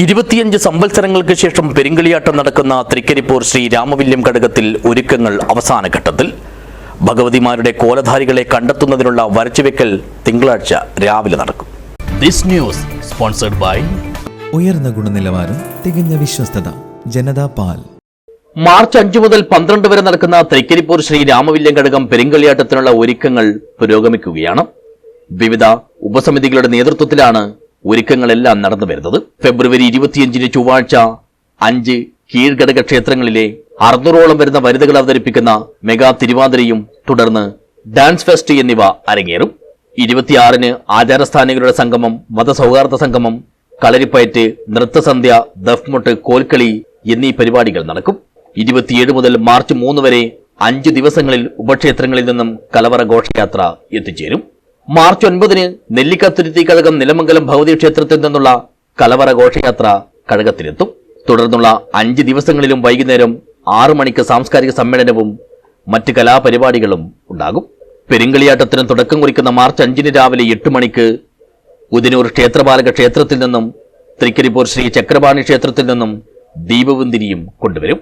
ഇരുപത്തിയഞ്ച് സംവത്സരങ്ങൾക്ക് ശേഷം പെരിങ്കളിയാട്ടം നടക്കുന്ന തൃക്കരിപ്പൂർ ശ്രീ രാമവില്യം ഘടകത്തിൽ ഒരുക്കങ്ങൾ അവസാന ഘട്ടത്തിൽ. ഭഗവതിമാരുടെ കോലധാരികളെ കണ്ടെത്തുന്നതിനുള്ള വരച്ചുവെക്കൽ തിങ്കളാഴ്ച രാവിലെ നടക്കും. ദിസ് ന്യൂസ് സ്പോൺസർഡ് ബൈ ഉയർന്ന ഗുണനിലവാരം തികഞ്ഞ വിശ്വസ്തത ജനതാ പാൽ. മാർച്ച് അഞ്ചു മുതൽ പന്ത്രണ്ട് വരെ നടക്കുന്ന തൃക്കരിപ്പൂർ ശ്രീ രാമവില്യം ഘടകം പെരിങ്കളിയാട്ടത്തിനുള്ള ഒരുക്കങ്ങൾ പുരോഗമിക്കുകയാണ്. വിവിധ ഉപസമിതികളുടെ നേതൃത്വത്തിലാണ് ഒരുക്കങ്ങളെല്ലാം നടന്നു വരുന്നത് ഫെബ്രുവരി ഇരുപത്തിയഞ്ചിന് ചൊവ്വാഴ്ച അഞ്ച് കീഴ്ഘടക ക്ഷേത്രങ്ങളിലെ അറുന്നൂറോളം വരുന്ന വനിതകൾ അവതരിപ്പിക്കുന്ന മെഗാ തിരുവാതിരയും തുടർന്ന് ഡാൻസ് ഫെസ്റ്റ് എന്നിവ അരങ്ങേറും. ഇരുപത്തിയാറിന് ആചാരസ്ഥാനികളുടെ സംഗമം മതസൗഹാർദ്ദ സംഗമം കളരിപ്പയറ്റ് നൃത്തസന്ധ്യ ദഫ്മുട്ട് കോൽക്കളി എന്നീ പരിപാടികൾ നടക്കും. ഇരുപത്തിയേഴ് മുതൽ മാർച്ച് മൂന്ന് വരെ അഞ്ച് ദിവസങ്ങളിൽ ഉപക്ഷേത്രങ്ങളിൽ നിന്നും കലവറ ഘോഷയാത്ര എത്തിച്ചേരും. മാർച്ച് ഒൻപതിന് നെല്ലിക്കത്തുരുത്തി കഴകം നിലമംഗലം ഭഗവതി ക്ഷേത്രത്തിൽ നിന്നുള്ള കലവറ ഘോഷയാത്ര കഴകത്തിലെത്തും. തുടർന്നുള്ള അഞ്ച് ദിവസങ്ങളിലും വൈകുന്നേരം ആറു മണിക്ക് സാംസ്കാരിക സമ്മേളനവും മറ്റ് കലാപരിപാടികളും ഉണ്ടാകും. പെരിങ്കളിയാട്ടത്തിന് തുടക്കം കുറിക്കുന്ന മാർച്ച് അഞ്ചിന് രാവിലെ എട്ട് മണിക്ക് ഉദിനൂർ ക്ഷേത്രപാലക ക്ഷേത്രത്തിൽ നിന്നും തൃക്കരിപ്പൂർ ശ്രീ ചക്രപാണി ക്ഷേത്രത്തിൽ നിന്നും ദീപവന്തിരിയും കൊണ്ടുവരും.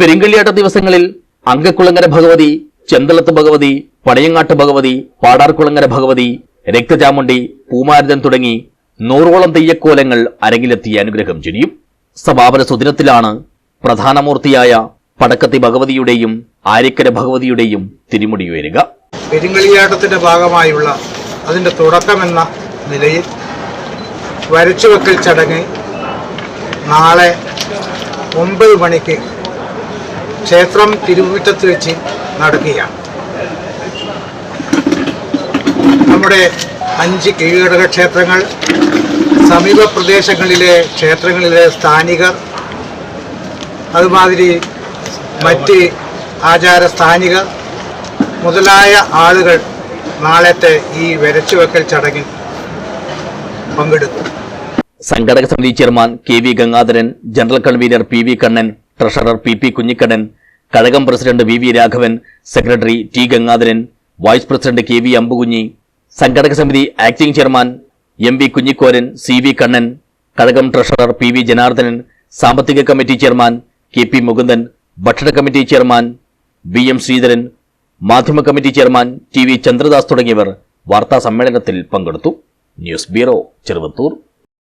പെരിങ്കളിയാട്ട ദിവസങ്ങളിൽ അങ്കക്കുളങ്ങര ഭഗവതി ചെന്തളത്ത് ഭഗവതി പടയങ്ങാട്ട് ഭഗവതി പാടാർകുളങ്ങര ഭഗവതി രക്തചാമുണ്ടി പൂമാരുതൻ തുടങ്ങി നൂറോളം തെയ്യക്കോലങ്ങൾ അരങ്ങിലെത്തി അനുഗ്രഹം ചൊരിയും. സമാപന സുദിനത്തിലാണ് പ്രധാനമൂർത്തിയായ പടക്കത്തി ഭഗവതിയുടെയും ആര്യക്കര ഭഗവതിയുടെയും തിരുമുടി ഉയരുക. പെരുങ്കളിയാട്ടത്തിന്റെ ഭാഗമായുള്ള അതിന്റെ തുടക്കമെന്ന നിലയിൽ വരച്ചുവെക്കൽ ചടങ്ങ് നാളെ ഒമ്പത് മണിക്ക് ക്ഷേത്രം തിരുമുറ്റത്ത് വെച്ച് നടക്കുകയാണ്. നമ്മുടെ അഞ്ച് കീഴടക ക്ഷേത്രങ്ങൾ സമീപ പ്രദേശങ്ങളിലെ ക്ഷേത്രങ്ങളിലെ സ്ഥാനികർ അതുമാതിരി മറ്റ് ആചാര സ്ഥാനികർ മുതലായ ആളുകൾ നാളത്തെ ഈ വരച്ചുവെക്കൽ ചടങ്ങിൽ പങ്കെടുക്കും സംഘടക സമിതി chairman K V Gangadharan general convener P V Kannan treasurer P P Kunhikannan Kazhagam president V V Raghavan secretary T Gangadharan vice president K V Ambukunhi സംഘടക സമിതി acting chairman M V Kunhikoran C V Kannan Kazhagam treasurer P V Janardhanan സാമ്പത്തിക committee chairman K P Mukundan ഭക്ഷണ committee chairman B M Sreedharan മാധ്യമ committee chairman T V Chandradas തുടങ്ങിയവർ വാർത്താ സമ്മേളനത്തിൽ പങ്കെടുത്തു. News bureau Cheruvathur.